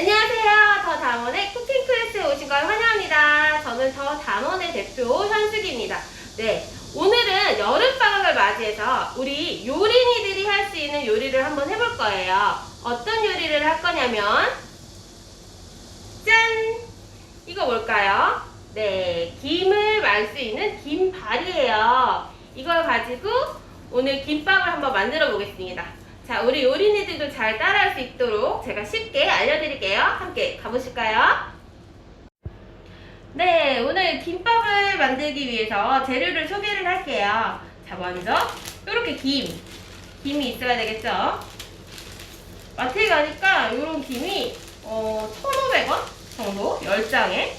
안녕하세요. 더 담원의 쿠킹 클래스에 오신 걸 환영합니다. 저는 더 담원의 대표 현숙입니다. 네. 오늘은 여름방학을 맞이해서 우리 요린이들이 할 수 있는 요리를 한번 해볼 거예요. 어떤 요리를 할 거냐면, 짠! 이거 뭘까요? 네. 김을 말 수 있는 김발이에요. 이걸 가지고 오늘 김밥을 한번 만들어 보겠습니다. 자, 우리 요린이들도 잘 따라할 수 있도록 제가 쉽게 알려드릴게요. 함께 가보실까요? 네, 오늘 김밥을 만들기 위해서 재료를 소개를 할게요. 자, 먼저 이렇게 김, 김이 있어야 되겠죠? 마트에 가니까 이런 김이 어, 1,500원 정도 10장에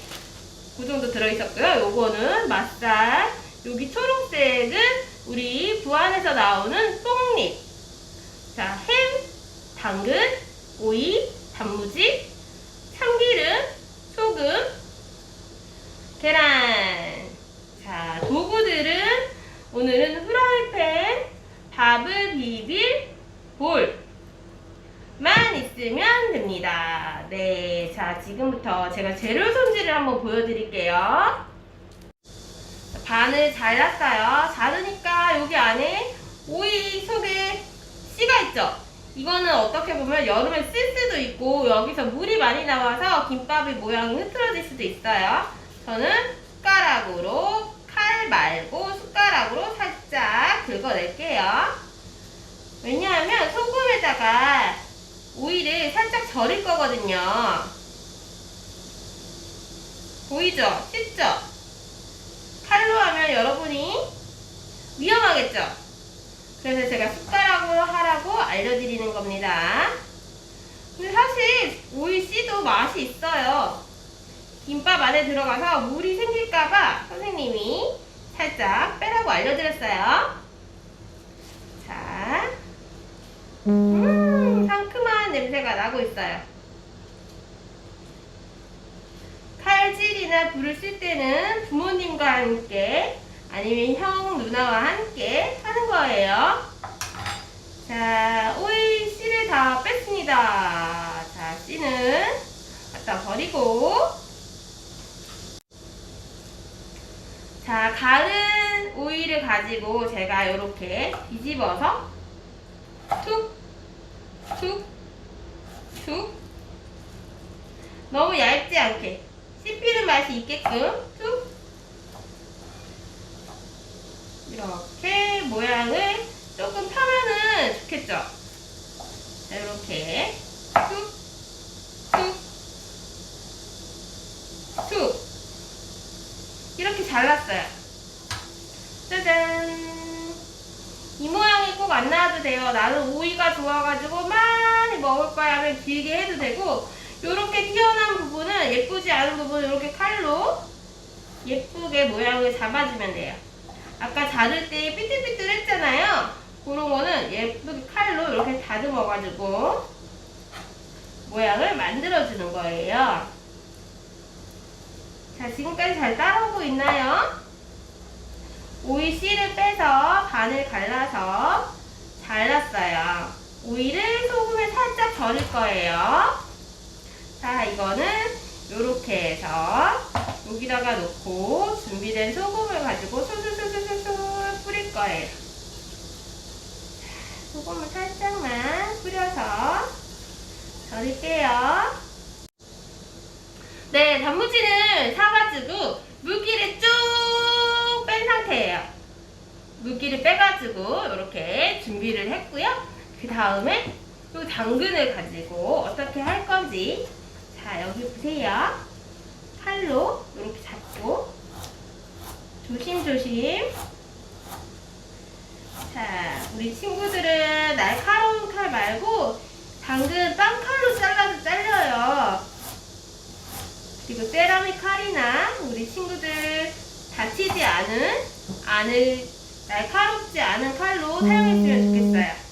그 정도 들어있었고요. 요거는 맛살, 여기 초록색은 우리 부안에서 나오는 뽕잎, 자, 햄, 당근, 오이, 단무지, 참기름, 소금, 계란. 자, 도구들은 오늘은 후라이팬, 밥을 비빌 볼만 있으면 됩니다. 네, 자, 지금부터 제가 재료 손질을 한번 보여드릴게요. 반을 잘랐어요. 자르니까 여기 안에 오이 속에 씨가 있죠? 이거는 어떻게 보면 여름에 쓸 수도 있고 여기서 물이 많이 나와서 김밥의 모양이 흐트러질 수도 있어요. 저는 숟가락으로 칼 말고 숟가락으로 살짝 긁어낼게요. 왜냐하면 소금에다가 오이를 살짝 절일 거거든요. 보이죠? 쉽죠? 칼로 하면 여러분이 위험하겠죠? 그래서 제가 숟가락으로 하라고 알려드리는 겁니다. 근데 사실 오이 씨도 맛이 있어요. 김밥 안에 들어가서 물이 생길까봐 선생님이 살짝 빼라고 알려드렸어요. 자, 음, 상큼한 냄새가 나고 있어요. 칼질이나 불을 쓸 때는 부모님과 함께 아니면 형, 누나와 함께 하는 거예요. 자, 오이 씨를 다 뺐습니다. 자, 씨는 갖다 버리고 자, 가른 오이를 가지고 제가 이렇게 뒤집어서 툭, 툭, 툭 너무 얇지 않게 씹히는 맛이 있게끔 툭 이렇게 모양을 조금 펴면은 좋겠죠? 자, 이렇게 툭, 툭, 툭 이렇게 잘랐어요. 짜잔! 이 모양이 꼭 안 나와도 돼요. 나는 오이가 좋아가지고 많이 먹을 거야 하면 길게 해도 되고 이렇게 튀어나온 부분은 예쁘지 않은 부분은 이렇게 칼로 예쁘게 모양을 잡아주면 돼요. 아까 자를 때 삐뚤삐뚤 했잖아요. 그런 거는 예쁘게 칼로 이렇게 다듬어가지고 모양을 만들어주는 거예요. 자, 지금까지 잘 따라오고 있나요? 오이 씨를 빼서 반을 갈라서 잘랐어요. 오이를 소금에 살짝 절일 거예요. 자, 이거는 이렇게 해서 여기다가 놓고 준비된 소금을 가지고 뿌릴 거예요. 자, 소금을 살짝만 뿌려서 절일게요. 네, 단무지는 사가지고 물기를 쭉 뺀 상태예요. 물기를 빼가지고 이렇게 준비를 했고요. 그 다음에 이 당근을 가지고 어떻게 할 건지 자 여기 보세요. 칼로 이렇게 잡고 조심조심 자 우리 친구들은 날카로운 칼 말고 당근 빵칼로 잘라도 잘려요. 그리고 세라믹 칼이나 우리 친구들 다치지 않은 안을 날카롭지 않은 칼로 사용했으면 좋겠어요.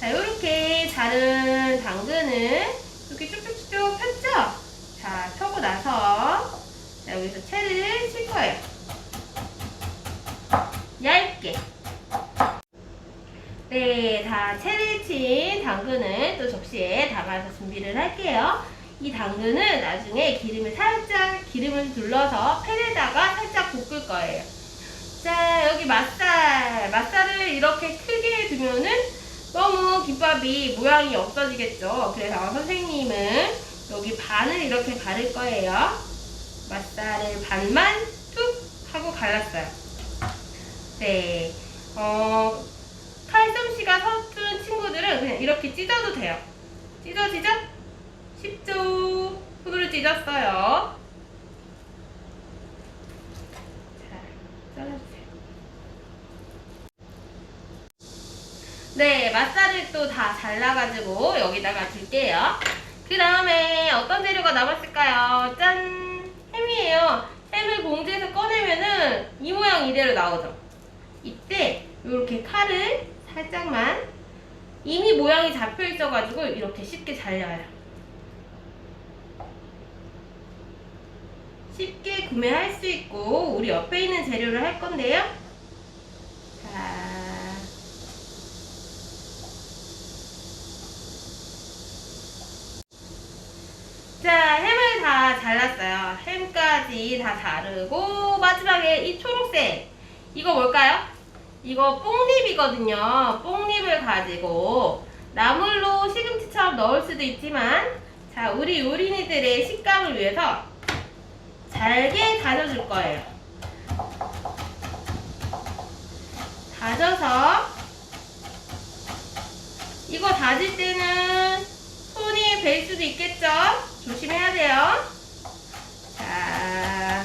자, 이렇게 자른 당근을 이렇게 쭉쭉쭉 폈죠? 자, 펴고 나서 자, 여기서 채를 칠 거예요. 얇게. 네, 다 채를 친 당근을 또 접시에 담아서 준비를 할게요. 이 당근은 나중에 기름을 살짝 기름을 둘러서 팬에다가 살짝 볶을 거예요. 자, 여기 맛살. 맛살을 이렇게 크게 두면은 너무 김밥이 모양이 없어지겠죠. 그래서 선생님은 여기 반을 이렇게 가를 거예요. 맛살을 반만 툭 하고 갈랐어요. 네. 어, 칼솜씨가 서툰 친구들은 그냥 이렇게 찢어도 돼요. 찢어지죠? 쉽죠? 손으로 찢었어요. 자, 잘라주세요. 네, 맛살을 또 다 잘라가지고 여기다가 줄게요. 그 다음에 어떤 재료가 남았을까요? 짠! 햄이에요. 햄을 봉지에서 꺼내면은 이 모양 이대로 나오죠. 이때 이렇게 칼을 살짝만 이미 모양이 잡혀 있어가지고 이렇게 쉽게 잘려요. 쉽게 구매할 수 있고 우리 옆에 있는 재료를 할 건데요. 자. 자, 햄을 다 잘랐어요. 햄까지 다 자르고 마지막에 이 초록색 이거 뭘까요? 이거 뽕잎이거든요. 뽕잎을 가지고 나물로 시금치처럼 넣을 수도 있지만 자, 우리 요리니들의 식감을 위해서 잘게 다져줄 거예요. 다져서 이거 다질 때는 손이 벨 수도 있겠죠? 조심해야 돼요. 자.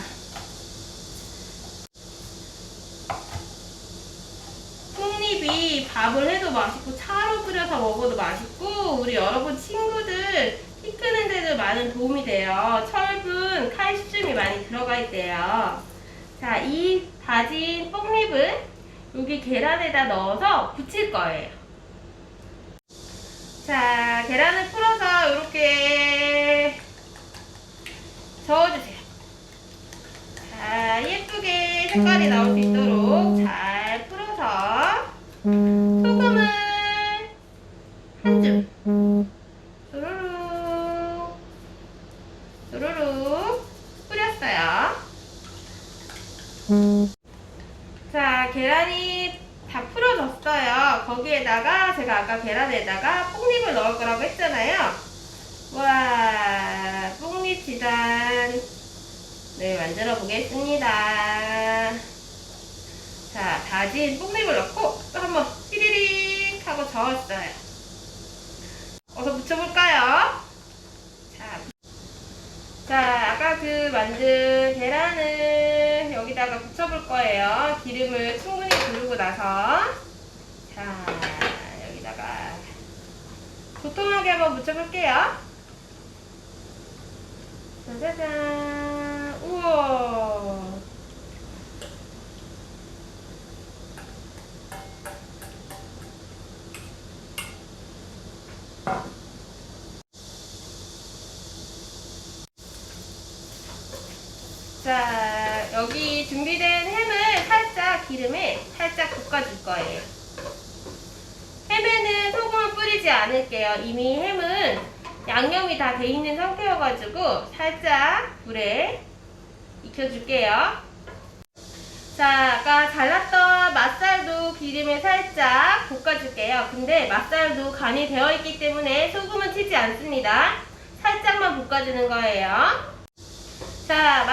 콩잎이 밥을 해도 맛있고 차로 끓여서 먹어도 맛있고 우리 여러분 친구들 키 크는 데도 많은 도움이 돼요. 철분, 칼슘이 많이 들어가 있대요. 자, 이 다진 뽕잎을 여기 계란에다 넣어서 부칠 거예요. 자, 계란을 풀어서 이렇게 저어주세요. 자, 예쁘게 색깔이 나올 수 있도록 잘 풀어서 저었어요. 어서 붙여볼까요? 자, 자, 아까 그 만든 계란을 여기다가 붙여볼 거예요. 기름을 충분히 두르고 나서. 자, 여기다가 도톰하게 한번 붙여볼게요. 짜자잔. 우와. 자, 여기 준비된 햄을 살짝 기름에 살짝 볶아줄 거예요. 햄에는 소금을 뿌리지 않을게요. 이미 햄은 양념이 다 돼 있는 상태여가지고 살짝 불에 익혀줄게요. 자, 아까 잘랐던 맛살도 기름에 살짝 볶아줄게요. 근데 맛살도 간이 되어 있기 때문에 소금은 치지 않습니다. 살짝만 볶아주는 거예요. 자,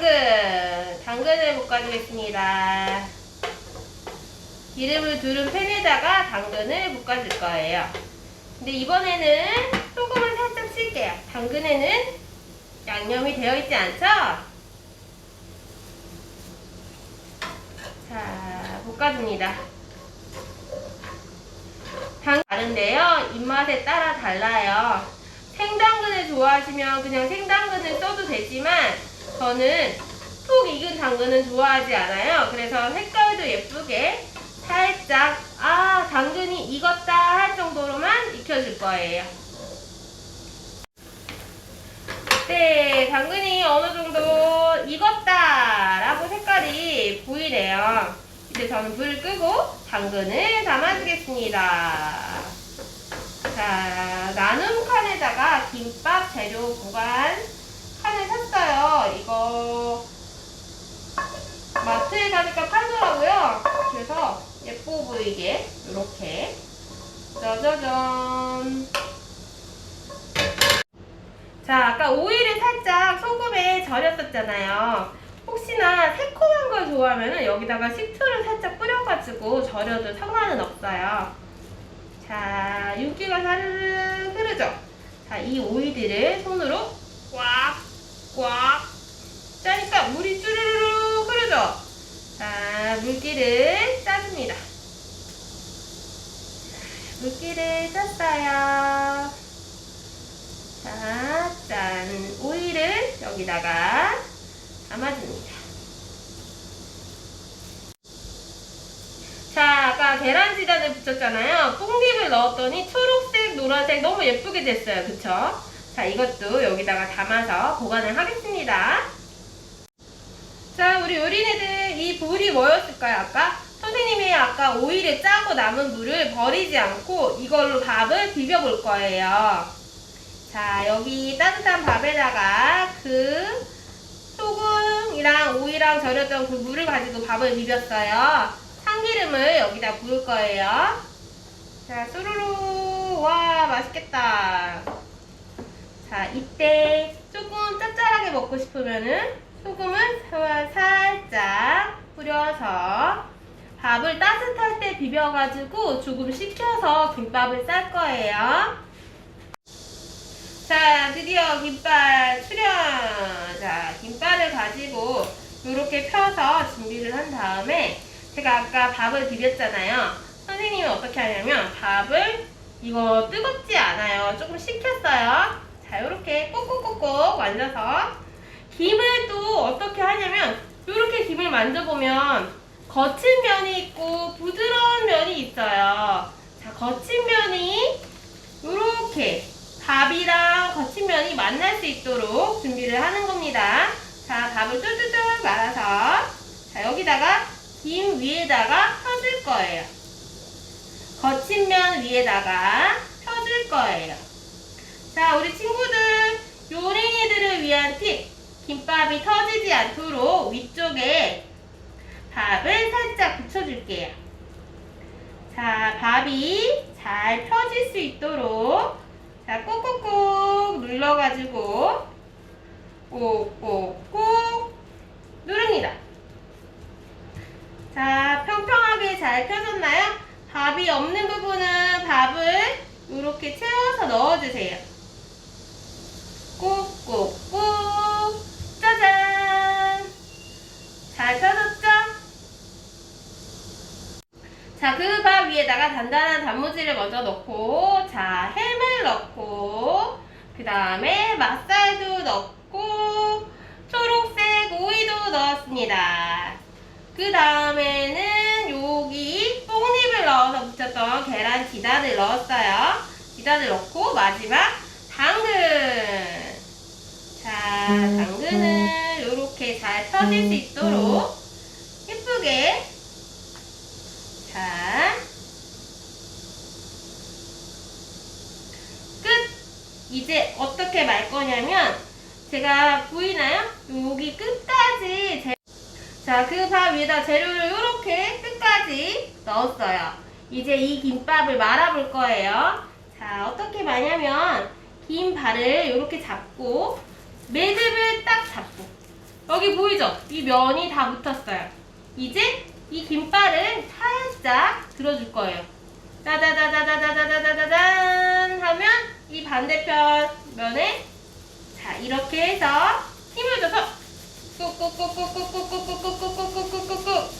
당근. 당근을 볶아주겠습니다. 기름을 두른 팬에다가 당근을 볶아줄 거예요. 근데 이번에는 소금을 살짝 칠게요. 당근에는 양념이 되어 있지 않죠? 자, 볶아줍니다. 당 다른데요. 입맛에 따라 달라요. 생당근을 좋아하시면 그냥 생당근을 써도 되지만 저는 푹 익은 당근은 좋아하지 않아요. 그래서 색깔도 예쁘게 살짝 아 당근이 익었다 할 정도로만 익혀줄 거예요. 네, 당근이 어느 정도 익었다라고 색깔이 보이네요. 이제 저는 불을 끄고 당근을 담아주겠습니다. 자, 나눔 칸에다가 김밥 재료 보관 칸을 샀어요. 이거 마트에 가니까 팔더라고요. 그래서 예뻐 보이게 이렇게 짜자잔. 자, 아까 오이를 살짝 소금에 절였었잖아요. 혹시나 새콤한 걸 좋아하면 여기다가 식초를 살짝 뿌려가지고 절여도 상관은 없어요. 자, 윤기가 사르르 흐르죠? 자, 이 오이들을 손으로 꽉, 꽉 짜니까 물이 쭈르르 흐르죠? 자, 물기를 짜줍니다. 물기를 짰어요. 자, 짠. 오이를 여기다가 담아줍니다. 자, 아까 계란 지단을 붙였잖아요. 뽕잎을 넣었더니 초록색, 노란색 너무 예쁘게 됐어요. 그쵸? 자, 이것도 여기다가 담아서 보관을 하겠습니다. 자, 우리 요리네들 이 볼이 뭐였을까요, 아까? 선생님이 아까 오이를 짜고 남은 물을 버리지 않고 이걸로 밥을 비벼볼 거예요. 자, 여기 따뜻한 밥에다가 그 소금이랑 오이랑 절였던 그 물을 가지고 밥을 비볐어요. 참기름을 여기다 부을 거예요. 자, 쏘루루. 와, 맛있겠다. 자, 이때 조금 짭짤하게 먹고 싶으면은 소금을 사- 살짝 뿌려서 밥을 따뜻할 때 비벼가지고 조금 식혀서 김밥을 쌀 거예요. 자, 드디어 김밥 수령. 자, 김밥을 가지고 이렇게 펴서 준비를 한 다음에 제가 아까 밥을 비볐잖아요. 선생님이 어떻게 하냐면 밥을 이거 뜨겁지 않아요. 조금 식혔어요. 자, 이렇게 꼭꼭꼭꼭 만져서 김을 또 어떻게 하냐면 이렇게 김을 만져보면 거친 면이 있고 부드러운 면이 있어요. 자, 거친 면이 이렇게 밥이랑 거친 면이 만날 수 있도록 준비를 하는 겁니다. 자, 밥을 쫄쫄쫄 말아서 자, 여기다가 김 위에다가 펴줄 거예요. 거친 면 위에다가 펴줄 거예요. 자, 우리 친구들 요린이들을 위한 팁. 김밥이 터지지 않도록 위쪽에 밥을 살짝 붙여줄게요. 자, 밥이 잘 펴질 수 있도록 자, 꾹꾹꾹 눌러가지고 꾹꾹꾹 누릅니다. 자, 평평하게 잘 펴졌나요? 밥이 없는 부분은 밥을 이렇게 채워서 넣어주세요. 꾹꾹꾹 짜잔! 잘 펴졌죠? 자, 그 밥 위에다가 단단한 단무지를 먼저 넣고, 자, 햄을 넣고, 그 다음에 맛살도 넣고, 초록색 오이도 넣었습니다. 그 다음에는 여기 뽕잎을 넣어서 붙였던 계란 지단을 넣었어요. 지단을 넣고, 마지막 당근. 자, 당근을 이렇게 잘 펴질 수 있도록 예쁘게 자, 끝! 이제 어떻게 말 거냐면, 제가 보이나요? 여기 끝까지, 재... 자, 그 밥 위에다 재료를 이렇게 끝까지 넣었어요. 이제 이 김밥을 말아 볼 거예요. 자, 어떻게 마냐면, 김발을 이렇게 잡고, 매듭을 딱 잡고, 여기 보이죠? 이 면이 다 붙었어요. 이제 이 김발을 살짝 들어줄 거예요. 따다다다다다다다다단 하면 이 반대편 면에 자 이렇게 해서 힘을 줘서 꾹꾹꾹꾹꾹꾹꾹꾹꾹꾹꾹꾹꾹꾹꾹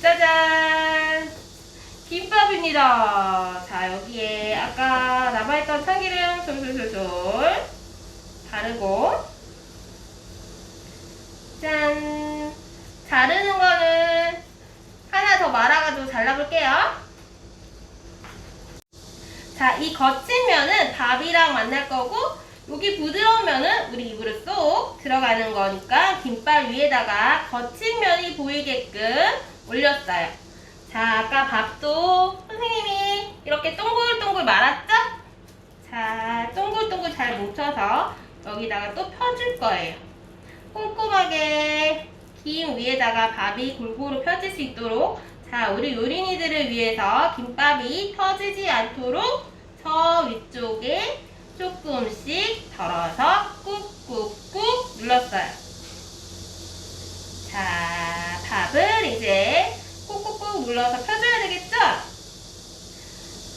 짜잔 김밥입니다. 자 여기에 아까 남아있던 참기름 솔솔솔솔 바르고 짠! 자르는 거는 하나 더 말아가지고 잘라볼게요. 자, 이 거친 면은 밥이랑 만날 거고, 여기 부드러우면은 우리 입으로 쏙 들어가는 거니까 김밥 위에다가 거친 면이 보이게끔 올렸어요. 자, 아까 밥도 선생님이 이렇게 동글동글 말았죠? 자, 동글동글 잘 뭉쳐서 여기다가 또 펴줄 거예요. 꼼꼼하게 김 위에다가 밥이 골고루 펴질 수 있도록 자, 우리 요린이들을 위해서 김밥이 터지지 않도록 저 위쪽에 조금씩 덜어서 꾹꾹꾹 눌렀어요. 자, 밥을 이제 꾹꾹꾹 눌러서 펴줘야 되겠죠?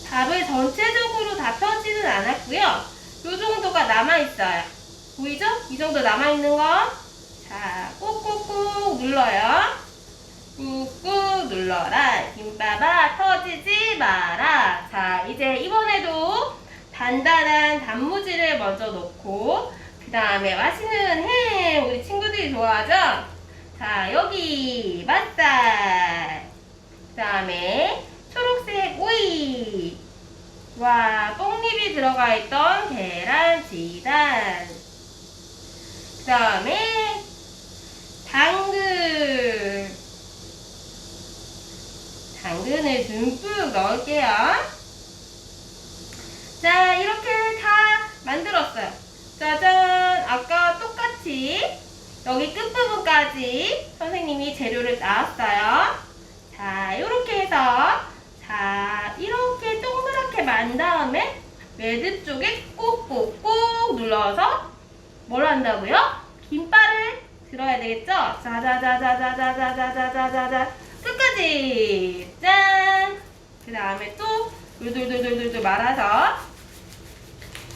밥을 전체적으로 다 펴지는 않았고요. 요 정도가 남아있어요. 보이죠? 이 정도 남아있는 거. 자, 꾹꾹꾹 눌러요. 꾹꾹 눌러라. 김밥아 터지지 마라. 자, 이제 이번에도 단단한 단무지를 먼저 넣고 그 다음에 맛있는 햄 우리 친구들이 좋아하죠? 자, 여기 맛살 그 다음에 초록색 오이 와, 뽕잎이 들어가 있던 계란 지단 그 다음에 당근 당근을 듬뿍 넣을게요. 자, 이렇게 다 만들었어요. 짜잔! 아까 똑같이 여기 끝부분까지 선생님이 재료를 놨어요. 자, 이렇게 해서 자, 이렇게 동그랗게 만 다음에 매듭 쪽에 꾹꾹꾹 눌러서 뭘 한다고요? 김발을 들어야 되겠죠? 자자자자자자자자자자자자. 끝까지. 짠! 그 다음에 또 돌돌돌돌돌 말아서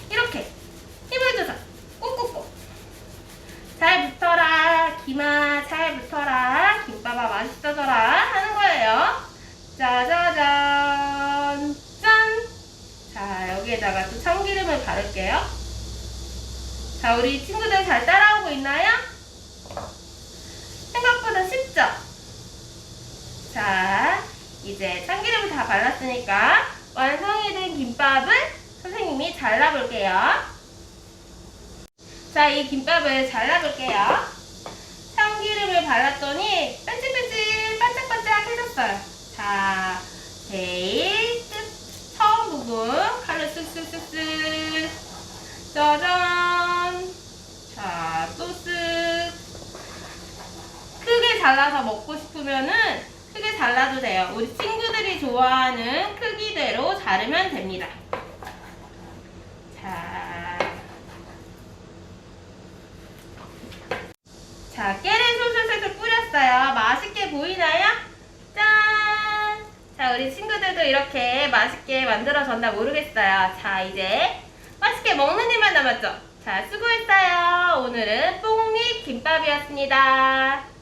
이렇게. 힘을 줘서 꾹꾹꾹. 잘 붙어라 김아. 잘 붙어라. 김밥아 맛있어져라 하는 거예요. 짜자잔. 짠! 자 여기에다가 또 참기름을 바를게요 자 우리 친구들 잘 따라오고 있나요? 생각보다 쉽죠? 자, 이제 참기름을 다 발랐으니까 완성이 된 김밥을 선생님이 잘라볼게요. 자, 이 김밥을 잘라볼게요. 참기름을 발랐더니 반짝반짝 반짝반짝 해졌어요. 자, 제일 끝 처음 부분 칼로 쓱쓱쓱쓱 짜잔 자, 또쓱 크게 잘라서 먹고 싶으면은 크게 잘라도 돼요. 우리 친구들이 좋아하는 크기대로 자르면 됩니다. 자. 자, 깨를 솔솔솔솔 뿌렸어요. 맛있게 보이나요? 짠! 자, 우리 친구들도 이렇게 맛있게 만들어졌나 모르겠어요. 자, 이제 맛있게 먹는 일만 남았죠? 자, 수고했어요. 오늘은 뽕잎 김밥이었습니다.